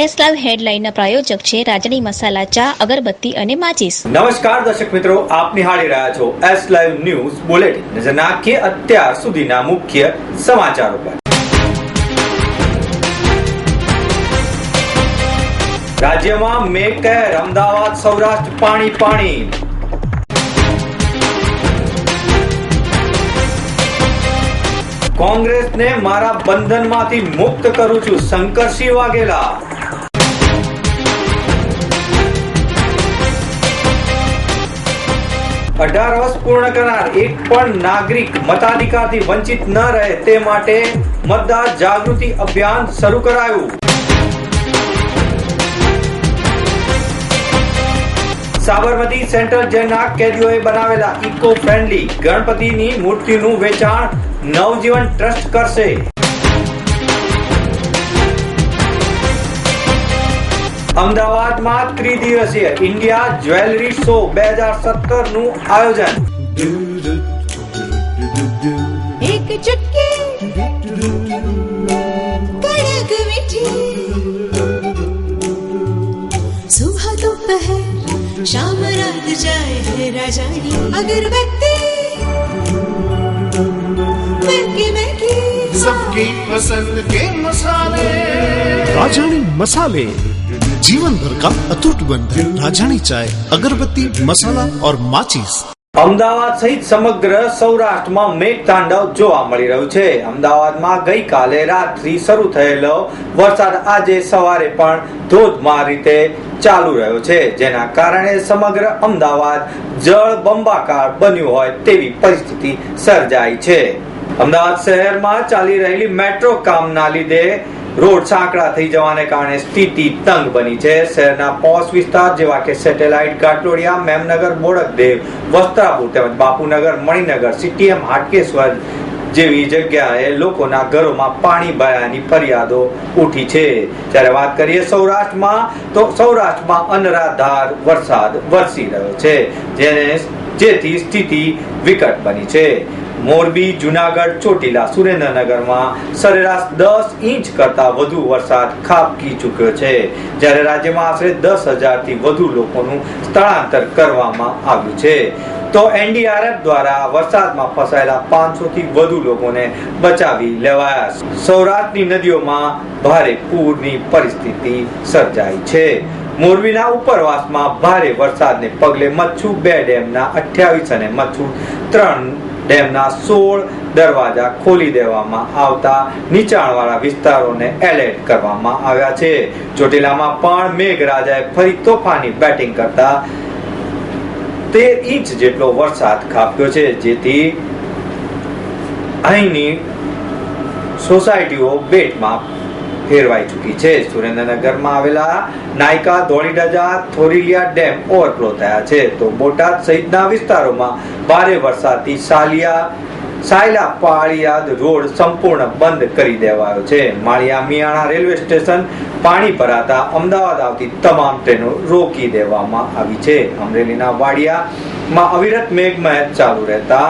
S હેડલાઇનના પ્રાયોજક છે રાજની મસાલા ચા, અગરબત્તી અને માચીસ. નમસ્કાર દર્શક મિત્રો, આપ નિહાળી રહ્યા છો એસ ન્યૂઝ બુલેટિન નજર નાખીએ અત્યાર સુધીના મુખ્ય સમાચારો પર. રાજ્યમાં મેઘ અમદાવાદ, સૌરાષ્ટ્ર, પાણી પાણી. કોંગ્રેસને મારા બંધનમાંથી મુક્ત કરું છું, શંકરસિંહ વાઘેલા. અઢાર વર્ષ પૂર્ણ કરનાર એક પણ નાગરિક મતાધિકારથી વંચિત ન રહે તે માટે મતદાર જાગૃતિ અભિયાન શરૂ કરાયું. સાબરમતી સેન્ટ્રલ જેલના કેદીઓએ બનાવેલા ઇકો ફ્રેન્ડલી ગણપતિની મૂર્તિનું વેચાણ નવજીવન ટ્રસ્ટ કરશે. અમદાવાદમાં ત્રિદિવસીય ઇન્ડિયા જ્વેલરી શો બે હજાર સત્તર નું આયોજન एक चुटकी कड़क मीठी सुबह दोपहर शाम रात जाए है राजानी अगरबत्ती महके महके सबकी पसंद के मसाले राजानी मसाले जीवन भर का अटूट बंधन राजानी चाय अगरबत्ती मसाला और माचिस અમદાવાદ સહિત સમગ્ર સૌરાષ્ટ્રમાં મેઘ તાંડવ જોવા મળી રહ્યું છે અમદાવાદમાં ગઈકાલે રાતથી શરૂ થયેલો વરસાદ આજે સવારે પણ ધોધમાર રીતે ચાલુ રહ્યો છે જેના કારણે સમગ્ર અમદાવાદ જળ બંબાકાર બન્યું હોય તેવી પરિસ્થિતિ સર્જાઈ છે અમદાવાદ શહેરમાં ચાલી રહેલી મેટ્રો કામના લીધે રોડ સાંકડા થઈ જવાને કારણે સ્થિતિ તંગ બની છે. શહેરના પોશ વિસ્તાર જેવા કે સેટેલાઇટ ઘાટલોડિયા મેમનગર બોડકદેવ વસ્ત્રાપુર તેમજ બાપુનગર, મણિનગર, સીટીએમ, હાટકેશ્વર જેવી જગ્યાએ લોકોના ઘરોમાં પાણી ભરાયાની ફરિયાદો ઉઠી છે. જ્યારે વાત કરીએ સૌરાષ્ટ્રમાં, તો સૌરાષ્ટ્રમાં અનરાધાર વરસાદ વરસી રહ્યો છે. જેને જેથી સ્થિતિ વિકટ બની છે. મોરબી, જુનાગઢ, ચોટીલા, સુરેન્દ્રનગરમાં સરેરાશ દસ ઇંચ કરતા વધુ વરસાદ ખાબકી ચૂક્યો છે. જ્યારે રાજ્યમાં આશરે દસ હજારથી વધુ લોકોનું સ્થળાંતર કરવામાં આવ્યું છે. તો એનડીઆરએફ દ્વારા વરસાદમાં ફસાયેલા પાંચસો થી વધુ લોકોને બચાવી લેવાયા. સૌરાષ્ટ્રની નદીઓમાં ભારે પૂરની પરિસ્થિતિ સર્જાઈ છે. મોરબીના ઉપરવાસમાં ભારે વરસાદને પગલે મચ્છુ બે ડેમના અઠ્યાવીસ અને મચ્છુ ત્રણ ડેમના સોળ દરવાજા ખોલી દેવામાં આવતા નીચાણવાળા વિસ્તારોને એલર્ટ કરવામાં આવ્યા છે. ચોટીલામાં પણ મેઘરાજાએ ફરી તોફાની બેટિંગ કરતા તેર ઇંચ જેટલો વરસાદ ખાબક્યો છે. જેથી અહીંની સોસાયટીઓ બેટમાં ફેરવાઈ ચૂકી છે. સુરેન્દ્રનગરમાં આવેલા નાયકા ધોળીડજા થોરીલિયા ડેમ ઓવરફ્લો થયા છે. તો બોટાદ સહિતના વિસ્તારોમાં ભારે વરસાદથી સાલિયા, સાયલા પાળિયાદ રોડ સંપૂર્ણ બંધ કરી દેવાયો છે. માળિયા મિયાણા રેલવે સ્ટેશન પાણી ભરાતા અમદાવાદ આવતી તમામ ટ્રેનો રોકી દેવામાં આવી છે. અમરેલીના વાડિયામાં અવિરત મેઘમહેર ચાલુ રહેતા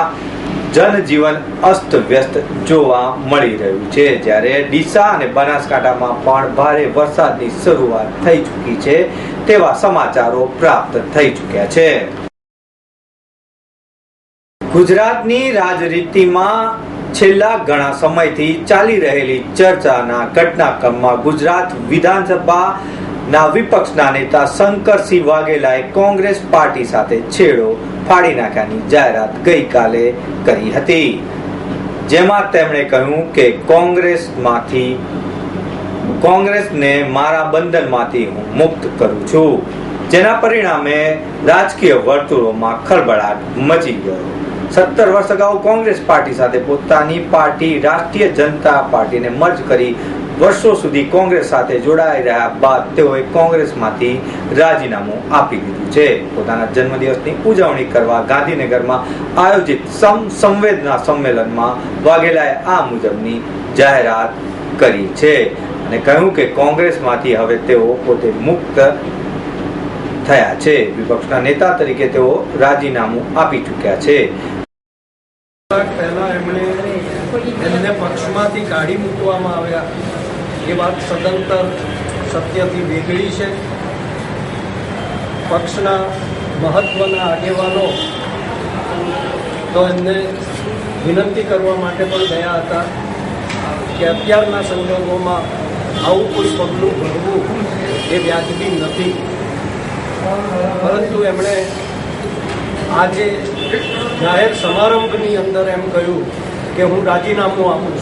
જનજીવન અસ્ત વ્યસ્ત જોવા મળી રહ્યું છે. જ્યારે ડીસા અને બનાસકાંઠામાં પણ ભારે વરસાદની શરૂઆત થઈ ચૂકી છે, તેવા સમાચારો પ્રાપ્ત થઈ ચૂક્યા છે. ગુજરાતની રાજનીતિમાં છેલ્લા ઘણા સમયથી ચાલી રહેલી ચર્ચાના ઘટનાક્રમમાં ગુજરાત વિધાનસભાના વિપક્ષના નેતા શંકરસિંહ વાઘેલાએ કોંગ્રેસ પાર્ટી સાથે છેડો ફાડી નાખ્યાની જાહેરાત ગઈકાલે કરી હતી. જેમાં તેમણે કહ્યું કે કોંગ્રેસમાંથી કોંગ્રેસને મારા બંધનમાંથી હું મુક્ત કરું છું. જેના પરિણામે રાજકીય વર્તુળોમાં ખળબળાટ મચી ગયો. સત્તર વર્ષ અગાઉ કોંગ્રેસ પાર્ટી સાથે પોતાની પાર્ટી રાષ્ટ્રીય જનતા પાર્ટીને મર્જ કરી વર્ષો સુધી કોંગ્રેસ સાથે જોડાઈ રહ્યા બાદ તેઓએ કોંગ્રેસમાંથી રાજીનામું આપી દીધું છે. પોતાના જન્મદિવસની ઉજવણી કરવા ગાંધીનગરમાં આયોજિત સમ, સંવેદના સંમેલનમાં વાઘેલાએ આ મુજબની જાહેરાત કરી છે અને કહ્યું કે કોંગ્રેસમાંથી હવે તેઓ પોતે મુક્ત થયા છે. વિપક્ષના નેતા તરીકે તેઓ રાજીનામું આપી ચૂક્યા છે. પહેલા એમણે એમને પક્ષમાંથી કાઢી મૂકવામાં આવ્યા. એ વાત સદંતર સત્યથી વેગળી છે. પક્ષના મહત્વના આગેવાનો તો એમને વિનંતી કરવા માટે પણ ગયા હતા કે અત્યારના સંજોગોમાં આવું કોઈ પગલું ભરવું એ વ્યાજબી નથી. પરંતુ એમણે આજે જાહેર સમારંભની અંદર એમ કહ્યું કે હું રાજીનામું આપું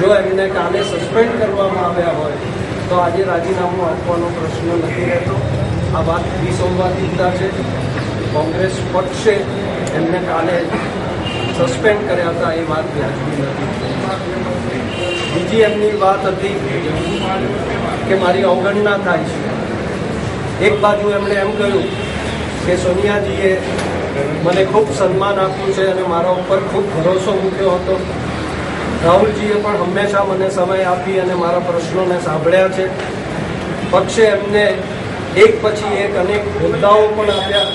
જો એમને કાલે સસ્પેન્ડ કરવામાં આવ્યા હોય, તો આજે રાજીનામું આપવાનો પ્રશ્ન નથી રહેતો. આ વાત વિસંવાદિતા છે. કોંગ્રેસ પક્ષે એમને કાલે સસ્પેન્ડ કર્યા હતા, એ વાત વ્યાજબી નથી. બીજી એમની વાત હતી કે મારી અવગણના થાય છે. એક બાજુ એમણે એમ કહ્યું કે સોનિયાજીએ મને ખૂબ સન્માન આપ્યું છે અને મારા ઉપર ખૂબ ભરોસો મૂક્યો હતો. રાહુલજીએ પણ હંમેશા મને સમય આપી અને મારા પ્રશ્નોને સાંભળ્યા છે. પક્ષે એમને એક પછી એક અનેક હોદ્દાઓ પણ આપ્યા.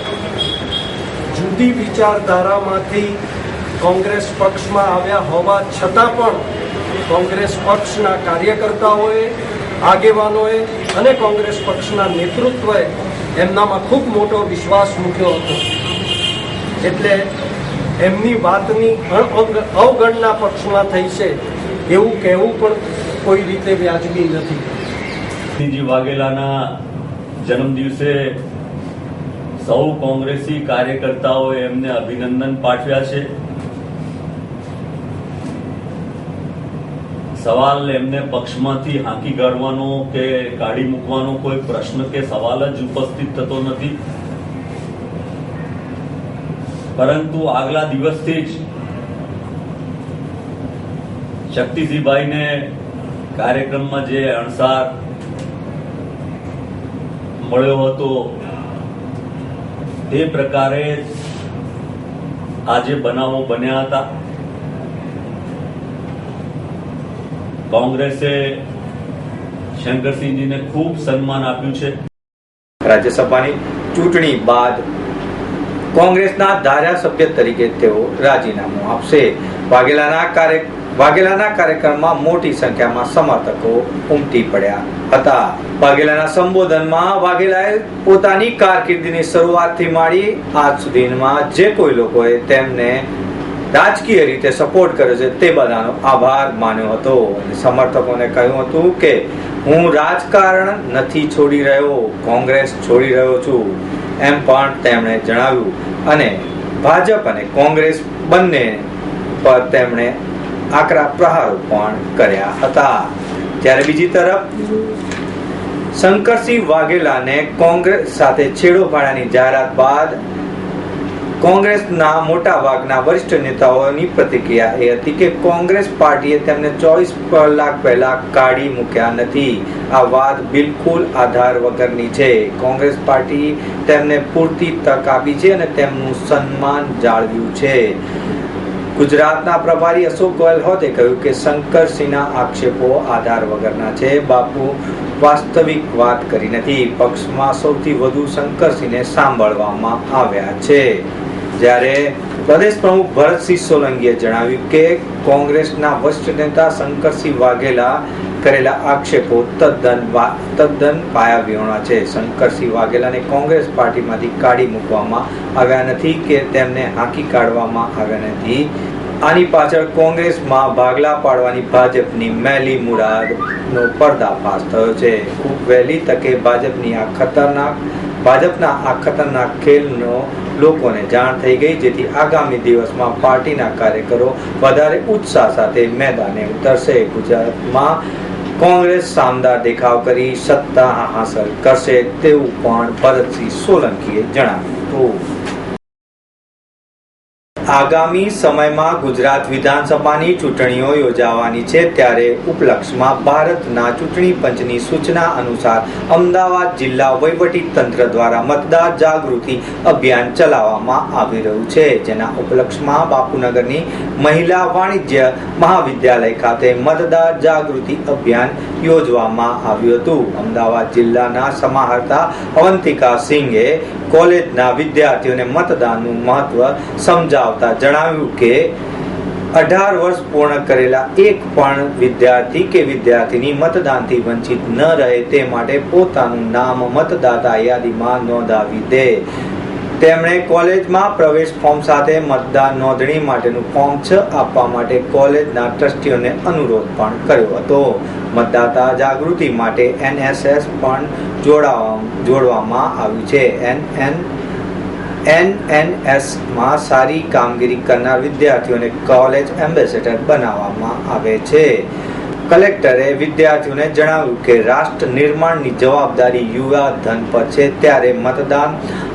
જુદી વિચારધારામાંથી કોંગ્રેસ પક્ષમાં આવ્યા હોવા છતાં પણ કોંગ્રેસ પક્ષના કાર્યકર્તાઓએ, આગેવાનોએ અને કોંગ્રેસ પક્ષના નેતૃત્વએ એમનામાં ખૂબ મોટો વિશ્વાસ મૂક્યો હતો. એટલે એમની વાતની અવગણના પક્ષમાં થઈ છે, એવું કહેવું પણ કોઈ રીતે વ્યાજબી નથી. સિંહજી વાઘેલાના જન્મ દિવસે સૌ કોંગ્રેસી કાર્યકર્તાઓએ એમને અભિનંદન પાઠવ્યા છે. સવાલ એમને પક્ષમાંથી હાંકી કાઢવાનો કે કાઢી મૂકવાનો કોઈ પ્રશ્ન કે સવાલ જ ઉપસ્થિત થતો નથી. પરંતુ આગલા દિવસથી જ શક્તિસિંહભાઈને કાર્યક્રમમાં જે અણસાર મળ્યો હતો, તે પ્રકારે આજે બનાવો બન્યા હતા. કોંગ્રેસે શંકરસિંહજીને ખૂબ સન્માન આપ્યું છે. રાજ્યસભાની ચૂંટણી બાદ કોંગ્રેસના ધારાસભ્ય તરીકે તેઓ રાજીનામું આપશે. વાઘેલાના કાર્ય, વાઘેલાના કાર્યક્રમમાં મોટી સંખ્યામાં સમર્થકો ઉમટી પડ્યા હતા. વાઘેલાના સંબોધનમાં વાઘેલાએ પોતાની કારકિર્દીની શરૂઆતથી માંડી આજ સુધીમાં જે કોઈ લોકોએ તેમને રાજકીય રીતે સપોર્ટ કર્યો છે તે બધાનો આભાર માન્યો હતો. સમર્થકોને કહ્યું હતું કે, હું રાજકારણ નથી છોડી રહ્યો, કોંગ્રેસ છોડી રહ્યો છું. એમ પણ તેમણે જણાવ્યું. અને ભાજપ અને કોંગ્રેસ બંને પર તેમણે આકરા પ્રહારો પણ કર્યા હતા. ત્યારે બીજી તરફ, શંકરસિંહ વાઘેલાને કોંગ્રેસ સાથે છેડો પાડવાની જાહેરાત બાદ કોંગ્રેસના મોટા ભાગના વરિષ્ઠ નેતાઓની પ્રતિક્રિયા એ હતી કે કોંગ્રેસ પાર્ટીએ તેમને ચોવીસ કલાક પહેલા કાઢી મૂક્યા નથી. આ વાત બિલકુલ આધાર વગરની છે. કોંગ્રેસ પાર્ટી તેમને પૂરતી તક આપી છે અને તેમનું સન્માન જાળવ્યું છે. ગુજરાતના પ્રભારી અશોક ગેહલોતે કહ્યું કે શંકરસિંહના આક્ષેપો આધાર વગરના છે. બાપુ વાસ્તવિક વાત કરી નથી. પક્ષમાં સૌથી વધુ શંકરસિંહને સાંભળવામાં આવ્યા છે. જ્યારે પ્રદેશ પ્રમુખ ભરતસિંહ સોલંકીએ જણાવ્યું કે કોંગ્રેસના વરિષ્ઠ નેતા શંકરસિંહ વાઘેલા કરેલા આક્ષેપો તદ્દન તદ્દન પાયાવિહોણા છે. શંકરસિંહ વાઘેલાને કોંગ્રેસ પાર્ટીમાંથી કાઢી મૂકવામાં આવ્યા નથી કે તેમને હાંકી કાઢવામાં આવ્યા નથી. આની પાછળ કોંગ્રેસમાં ભાગલા પાડવાની ભાજપની મેલી મુરાદનો પર્દાફાશ થયો છે. ખૂબ વહેલી તકે ભાજપની આ ખતરનાક, ભાજપના આ ખતરનાક ખેલનો લોકોને જાણ થઈ ગઈ, જેથી આગામી દિવસમાં પાર્ટીના કાર્યકરો વધારે ઉત્સાહ સાથે મેદાને ઉતરશે. ગુજરાતમાં કોંગ્રેસ શાનદાર દેખાવ કરી સત્તા હાંસલ કરશે તેવું પણ ભરતસિંહ સોલંકીએ જણાવ્યું હતું. આગામી સમયમાં ગુજરાત વિધાનસભાની ચૂંટણીઓ યોજાવાની છે ત્યારે ઉપલક્ષમાં ભારતના ચૂંટણી પંચની સૂચના અનુસાર અમદાવાદ જિલ્લા વહીવટી તંત્ર દ્વારા મતદાર જાગૃતિ અભિયાન ચલાવવામાં આવી રહ્યું છે. જેના ઉપલક્ષમાં બાપુનગરની મહિલા વાણિજ્ય મહાવિદ્યાલય ખાતે મતદાર જાગૃતિ અભિયાન યોજવામાં આવ્યું હતું. અમદાવાદ જિલ્લાના સમાહર્તા અવંતિકા સિંઘે કોલેજના વિદ્યાર્થીઓને મતદાનનું મહત્વ સમજાવતા જણાવ્યું કે અઢાર વર્ષ પૂર્ણ કરેલા એક પણ વિદ્યાર્થી કે વિદ્યાર્થીની મતદાનથી વંચિત ન રહે તે માટે પોતાનું નામ મતદાતા યાદીમાં નોંધાવી દે. તેમણે કોલેજમાં પ્રવેશ ફોર્મ સાથે મતદાર નોંધણી માટેનું ફોર્મ છ આપવા માટે કોલેજના ટ્રસ્ટીઓને અનુરોધ પણ કર્યો હતો. મતદાતા જાગૃતિ માટે એનએસએસ પણ જોડાવા જોડવામાં આવ્યું છે. એન એન એનએનએસમાં સારી કામગીરી કરનાર વિદ્યાર્થીઓને કોલેજ એમ્બેસેડર બનાવવામાં આવે છે. કલેક્ટરે વિદ્યાર્થીઓને જણાવ્યું કે રાષ્ટ્ર નિર્માણની જવાબદારી યુવા ધન પર છે. ત્યારે મતદાન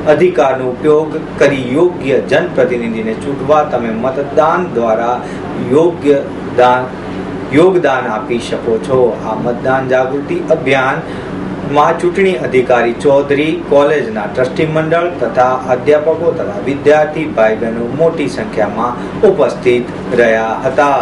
અધિકારનો ઉપયોગ કરી યોગ્ય જનપ્રતિનિધિને ચૂંટવા તમે મતદાન દ્વારા યોગ્ય દાન, યોગદાન આપી શકો છો. આ મતદાન જાગૃતિ અભિયાન માં ચૂંટણી અધિકારી ચૌધરી, કોલેજના ટ્રસ્ટી મંડળ તથા અધ્યાપકો તથા વિદ્યાર્થી ભાઈ બહેનો મોટી સંખ્યામાં ઉપસ્થિત રહ્યા હતા.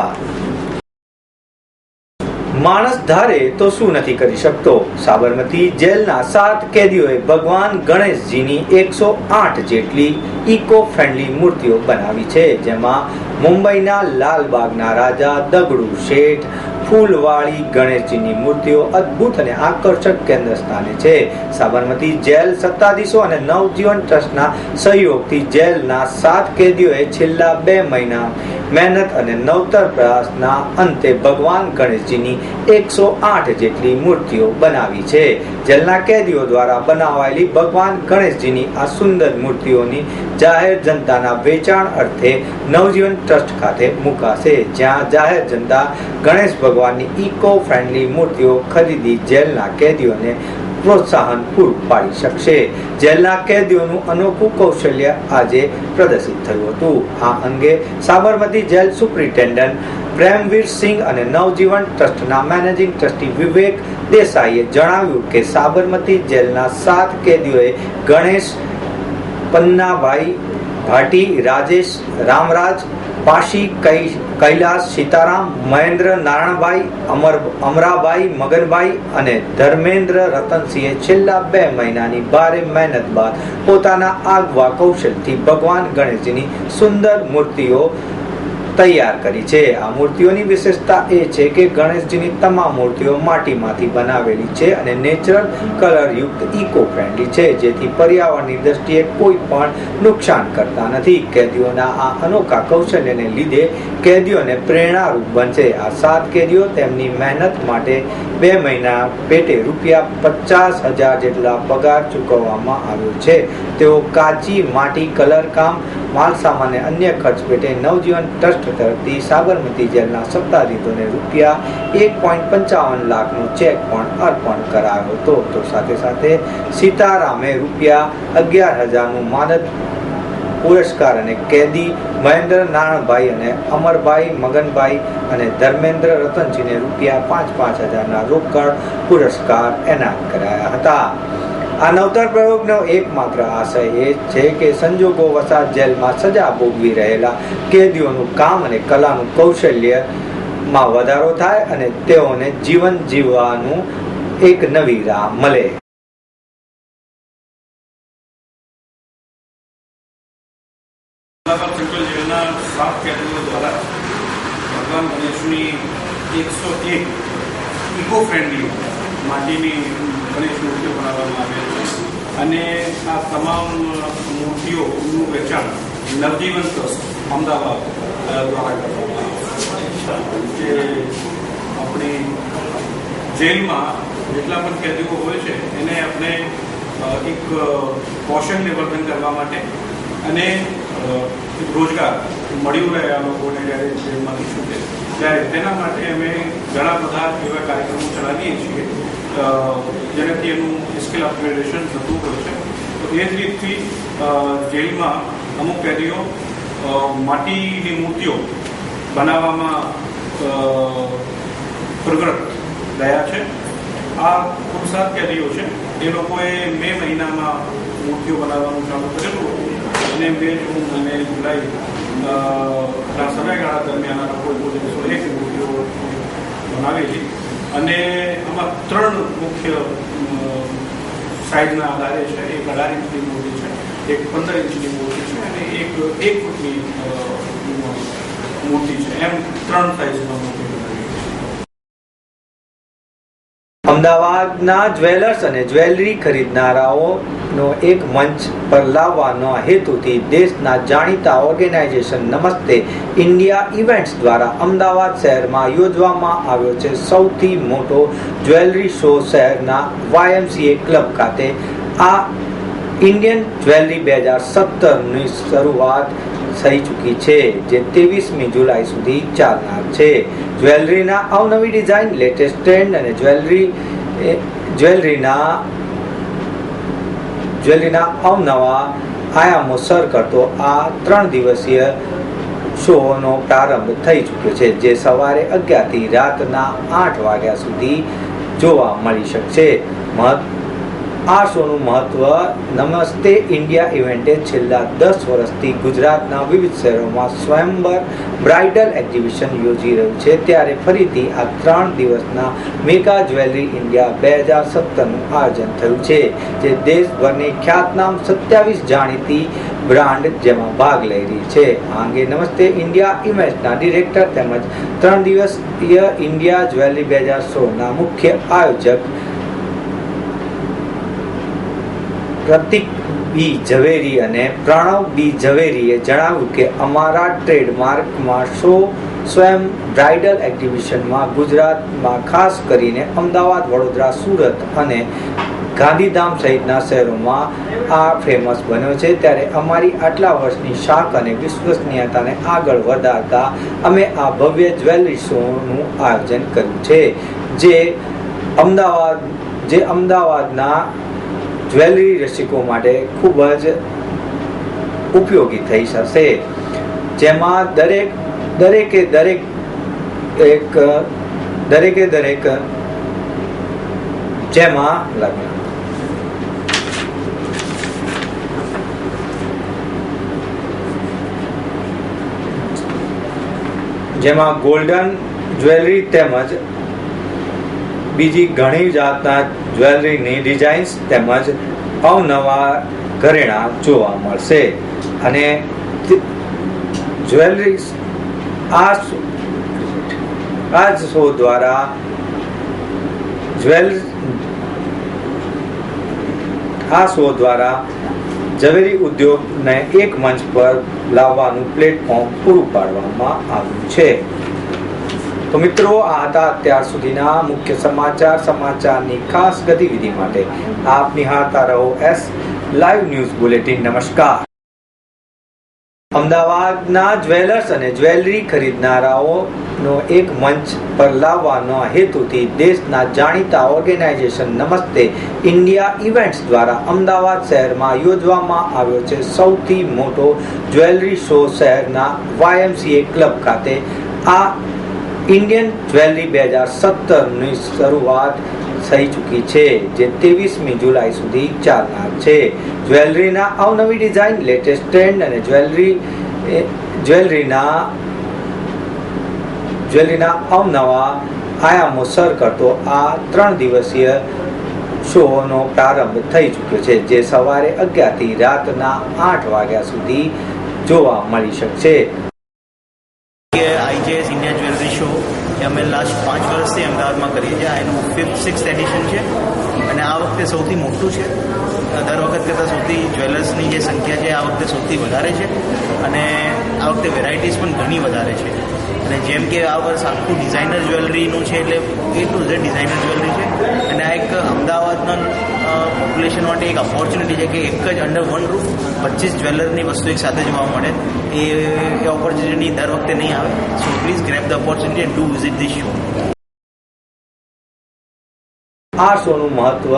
માણસ ધારે તો શું નથી કરી શકતો? સાબરમતી જેલના સાત કેદીઓએ ભગવાન ગણેશજીની એકસો આઠ જેટલી ઇકો ફ્રેન્ડલી મૂર્તિઓ બનાવી છે, જેમાં મુંબઈના લાલબાગના રાજા દગડુ શેઠ ફૂલવાળી ગણેશજીની મૂર્તિઓ અદ્ભુત અને આકર્ષક કેન્દ્ર છે. સાબરમતી જેલ સત્તાધીશો અને નવજીવન ટ્રસ્ટના સહયોગથી જેલના સાત કેદીઓએ છેલ્લા બે મહિના મહેનત અને નવતર પ્રયાસના અંતે ભગવાન ગણેશજીની એકસો આઠ જેટલી મૂર્તિઓ બનાવી છે. જેલના કેદીઓ દ્વારા બનાવાયેલી ભગવાન ગણેશજીની આ સુંદર મૂર્તિઓની જાહેર જનતાના વેચાણ અર્થે નવજીવન ટ્રસ્ટ ખાતે મુકાશે. જ્યાં જાહેર જનતા ગણેશ ભગવાનની ઇકો ફ્રેન્ડલી મૂર્તિઓ ખરીદી જેલના કેદીઓને પ્રોત્સાહન પૂરું પાડી શકશે. જેલના કેદીઓનું અનોખું કૌશલ્ય આજે પ્રદર્શિત થયું હતું. આ અંગે સાબરમતી જેલ સુપ્રિન્ટેન્ડન્ટ પ્રેમવીર સિંહ અને નવજીવન ટ્રસ્ટના મેનેજિંગ ટ્રસ્ટી વિવેક દેસાઈએ જણાવ્યું કે સાબરમતી જેલના સાત કેદીઓએ ગણેશ, પન્નાભાઈ ભાટી, રાજેશ, રામરાજ પાશી કૈલાસ, સીતારામ, મહેન્દ્ર, નારાયણભાઈ, અમર, અમરાભાઈ, મગનભાઈ અને ધર્મેન્દ્ર રતનસિંહે છેલ્લા બે મહિનાની ભારે મહેનત બાદ પોતાના આગવા કૌશલથી ભગવાન ગણેશજીની સુંદર મૂર્તિઓ તૈયાર કરી છે. આ મૂર્તિઓની વિશેષતા એ છે કે ગણેશજીની તમામ મૂર્તિઓ માટીમાંથી બનાવેલી છે અને નેચરલ કલરયુક્ત ઇકો ફ્રેન્ડલી છે, જેથી પર્યાવરણની દ્રષ્ટિએ કોઈ પણ નુકસાન કરતા નથી. કેદીઓના આ અનોખા કૌશલ્યને લીધે કેદીઓને પ્રેરણારૂપ બનશે. આ સાત કેદીઓ તેમની મહેનત માટે બે મહિના પેટે રૂપિયા પચાસ હજાર જેટલા પગાર ચૂકવવામાં આવ્યો છે. તેઓ કાચી માટી, કલરકામ, માલસામાન અને અન્ય ખર્ચ પેટે નવજીવન ટ્રસ્ટ તરફથી સાબરમતી જેલના સત્તાધીશોને રૂપિયા એક પોઈન્ટ પંચાવન લાખનો ચેક પણ અર્પણ કરાયો હતો. તો સાથે સાથે સીતારામે રૂપિયા અગિયાર હજારનું માનદ પુરસ્કાર અને કેદી મહેન્દ્ર નારણભાઈ અને અમરભાઈ મગનભાઈ અને ધર્મેન્દ્ર રતનજીને રૂપિયા પાંચ પાંચ હજારના રોકડ પુરસ્કાર એનાયત કરાયા હતા. આ નવતર પ્રયોગનો એકમાત્ર આશય એ છે કે સંજોગો વસાત જેલમાં સજા ભોગવી રહેલા કેદીઓનું કામ અને કલાનું કૌશલ્યમાં વધારો થાય અને તેઓને જીવન જીવવાનું એક નવી રાહ મળે. ભગવાન ગણેશની એકસો એક ઇકો ફ્રેન્ડલી માટીની ગણેશ મૂર્તિઓ બનાવવામાં આવે છે. અને આ તમામ મૂર્તિઓનું વેચાણ નવજીવન ટ્રસ્ટ અમદાવાદ દ્વારા કરવામાં આવે છે. જે આપણી જેલમાં જેટલા પણ કેદીઓ હોય છે, એને આપણે એક કૌશલ્ય વર્ધન કરવા માટે અને રોજગાર મળ્યું રહે આ લોકોને જ્યારે જેલમાંથી છૂટે. ત્યારે તેના માટે અમે ઘણા બધા એવા કાર્યક્રમો ચલાવીએ છીએ. જેનાથી એનું સ્કિલ અપગ્રેડેશન થતું હોય છે. તો એ જ રીતથી જેલમાં અમુક કેદીઓ માટીની મૂર્તિઓ બનાવવામાં પ્રગટ રહ્યા છે. આ ખૂબ સાત કેદીઓ છે. એ લોકોએ મે મહિનામાં મૂર્તિઓ બનાવવાનું ચાલુ હતું અને મે જૂન અને જુલાઈ ના સમયગાળા દરમિયાન આ લોકોએ કુલ એકસો એક મૂર્તિઓ બનાવેલી અને આમાં ત્રણ મુખ્ય સાઈઝના આધારે છે. એક અઢાર ઇંચની મૂર્તિ છે, એક પંદર ઇંચની મૂર્તિ છે અને એક એક ફૂટની મૂર્તિ છે. એમ ત્રણ સાઈઝમાં મૂર્તિ અમદાવાદના જ્વેલર્સ અને જ્વેલરી ખરીદનારાઓનો એક મંચ પર લાવવાનો હેતુથી દેશના જાણીતા ઓર્ગેનાઇઝેશન નમસ્તે ઇન્ડિયા ઇવેન્ટ્સ દ્વારા અમદાવાદ શહેરમાં યોજવામાં આવ્યો છે સૌથી મોટો જ્વેલરી શો શહેરના વાયએમસીએ ક્લબ ખાતે. આ ઇન્ડિયન જ્વેલરી બે હજાર સત્તરની શરૂઆત થઈ ચૂકી છે. જે ત્રેવીસમી જુલાઈ સુધી ચાલનાર છે. જ્વેલરીના અવનવી ડિઝાઇન લેટેસ્ટ ટ્રેન્ડ અને જ્વેલરી જ્વેલરીના જ્વેલરીના અવનવા આયામો સર કરતો આ ત્રણ દિવસીય શોનો પ્રારંભ થઈ ચૂક્યો છે, જે સવારે અગિયારથી રાતના આઠ વાગ્યા સુધી જોવા મળી શકશે. મહત્વ આ શોનું મહત્વ નમસ્તે ઇન્ડિયા ઇવેન્ટે છેલ્લા દસ વર્ષથી ગુજરાતના વિવિધ શહેરોમાં સ્વયંવર બ્રાઇડલ એક્ઝિબિશન યોજી રહ્યું છે. ત્યારે ફરીથી આ ત્રણ દિવસના મેગા જ્વેલરી ઇન્ડિયા બે હજાર સત્તરનું આયોજન થયું છે, જે દેશભરની ખ્યાતનામ સત્યાવીસ જાણીતી બ્રાન્ડ જેમાં ભાગ લઈ રહી છે. આ અંગે નમસ્તે ઇન્ડિયા ઇમેજના ડિરેક્ટર તેમજ ત્રણ દિવસીય ઇન્ડિયા જ્વેલરી બે હજાર સોળના મુખ્ય આયોજક પ્રતિક બી ઝવેરી અને પ્રણવ બી ઝવેરીએ જણાવ્યું કે અમારા ટ્રેડમાર્કમાં શો સ્વયં બ્રાઇડલ એક્ઝિબિશનમાં ગુજરાતમાં ખાસ કરીને અમદાવાદ, વડોદરા, સુરત અને ગાંધીધામ સહિતના શહેરોમાં આ ફેમસ બન્યો છે. ત્યારે અમારી આટલા વર્ષની શાખ અને વિશ્વસનીયતાને આગળ વધારતા અમે આ ભવ્ય જ્વેલરી શોનું આયોજન કર્યું છે. જે અમદાવાદ, જે અમદાવાદના જ્વેલરી રસિકો માટે ખૂબ જ ઉપયોગી થઈ શકશે જેમાં દરેક, દરેકે દરેક એક, દરેકે દરેક જેમાં લગ્ન. જેમાં ગોલ્ડન જ્વેલરી તેમજ બીજી ઘણી જાતના જ્વેલરીની ડિઝાઇન્સ તેમજ અવનવા ઘરેણાં જોવા મળશે. અને જ્વેલરી આ આ શો દ્વારા જ્વેલ, આ શો દ્વારા ઝવેરી ઉદ્યોગને એક મંચ પર લાવવાનું પ્લેટફોર્મ પૂરું પાડવામાં આવ્યું છે. તો મિત્રો, આ હતા અત્યાર સુધીના મુખ્ય સમાચાર, સમાચારની ખાસ ગતિવિધિ માટે. આપ નિહાળતા રહો એસ લાઈવ ન્યૂઝ બુલેટિન. નમસ્કાર. અમદાવાદના જ્વેલર્સ અને જ્વેલરી ખરીદનારાઓનો એક મંચ પર લાવવાનો હેતુથી દેશના જાણીતા ઓર્ગેનાઇઝેશન નમસ્તે ઇન્ડિયા ઇવેન્ટ્સ દ્વારા અમદાવાદ શહેરમાં યોજવામાં આવ્યો છે સૌથી મોટો જ્વેલરી શો શહેરના વાયએમસીએ ક્લબ ખાતે. આ ઇન્ડિયન જ્વેલરી બે હજાર સત્તરની શરૂઆત થઈ ચૂકી છે, જે ત્રેવીસમી જુલાઈ સુધી ચાલનાર છે. જ્વેલરીના અવનવી ડિઝાઇન, લેટેસ્ટ ટ્રેન્ડ અને જ્વેલરી જ્વેલરીના જ્વેલરીના અવનવા આયામો સર કરતો આ ત્રણ દિવસીય શોનો પ્રારંભ થઈ ચૂક્યો છે, જે સવારે અગિયારથી રાતના આઠ વાગ્યા સુધી જોવા મળી શકશે. એનું ફિફ્થ સિક્સ એડિશન છે. અને આ વખતે સૌથી મોટું છે. દર વખત કરતાં સૌથી જ્વેલર્સની જે સંખ્યા છે, આ વખતે સૌથી વધારે છે. અને આ વખતે વેરાયટીઝ પણ ઘણી વધારે છે. અને જેમ કે આ વર્ષ આખું ડિઝાઇનર જ્વેલરીનું છે, એટલે A to Z designer jewellery છે. અને આ એક અમદાવાદના પોપ્યુલેશન માટે એક ઓપોર્ચ્યુનિટી છે કે એક જ અંડર વન રૂફ પચીસ જ્વેલરની વસ્તુ એક સાથે જોવા મળે. એ ઓપોર્ચ્યુનિટી દર વખતે નહીં આવે. So please grab the opportunity do visit this show આ શોનું મહત્વ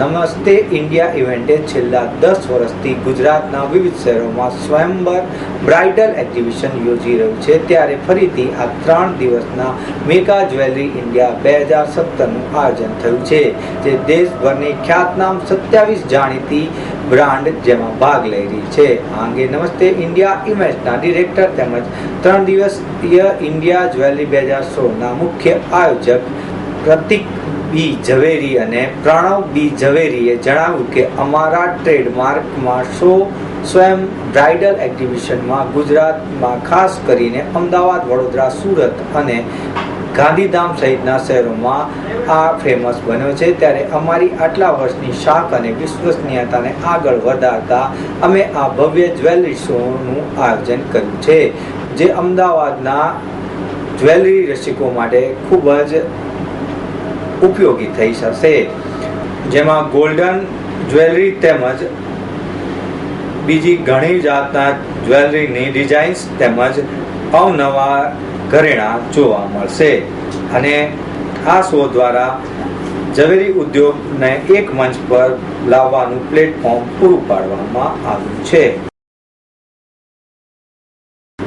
નમસ્તે ઇન્ડિયા ઇવેન્ટે છેલ્લા દસ વર્ષથી ગુજરાતના વિવિધ શહેરોમાં સ્વયંવર બ્રાઇડલ એક્ઝિબિશન યોજી રહ્યું છે. ત્યારે ફરીથી આ ત્રણ દિવસના મેગા જ્વેલરી ઇન્ડિયા બે હજાર સત્તરનું આયોજન થયું છે, જે દેશભરની ખ્યાતનામ સત્યાવીસ જાણીતી બ્રાન્ડ જેમાં ભાગ લઈ રહી છે. આ અંગે નમસ્તે ઇન્ડિયા ઇમેજના ડિરેક્ટર તેમજ ત્રણ દિવસીય ઇન્ડિયા જ્વેલરી બે હજાર સોળના મુખ્ય આયોજક પ્રતિક બી ઝવેરી અને પ્રણવ બી ઝવેરીએ જણાવ્યું કે અમારા ટ્રેડમાર્કમાં શો સ્વયં બ્રાઇડલ એક્ઝિબિશનમાં ગુજરાતમાં ખાસ કરીને અમદાવાદ, વડોદરા, સુરત અને ગાંધીધામ સહિતના શહેરોમાં આ ફેમસ બન્યો છે. ત્યારે અમારી આટલા વર્ષની શાખ અને વિશ્વસનીયતાને આગળ વધારતા અમે આ ભવ્ય જ્વેલરી શોનું આયોજન કર્યું છે, જે અમદાવાદના જ્વેલરી રસિકો માટે ખૂબ જ ઉપયોગી થઈ શકશે. જેમાં ગોલ્ડન જ્વેલરી તેમજ બીજી ઘણી જાતના જ્વેલરીની ડિઝાઇન્સ તેમજ અવનવા ઘરેણાં જોવા મળશે. અને આ શો દ્વારા ઝવેરી ઉદ્યોગને એક મંચ પર લાવવાનું પ્લેટફોર્મ પૂરું પાડવામાં આવ્યું છે.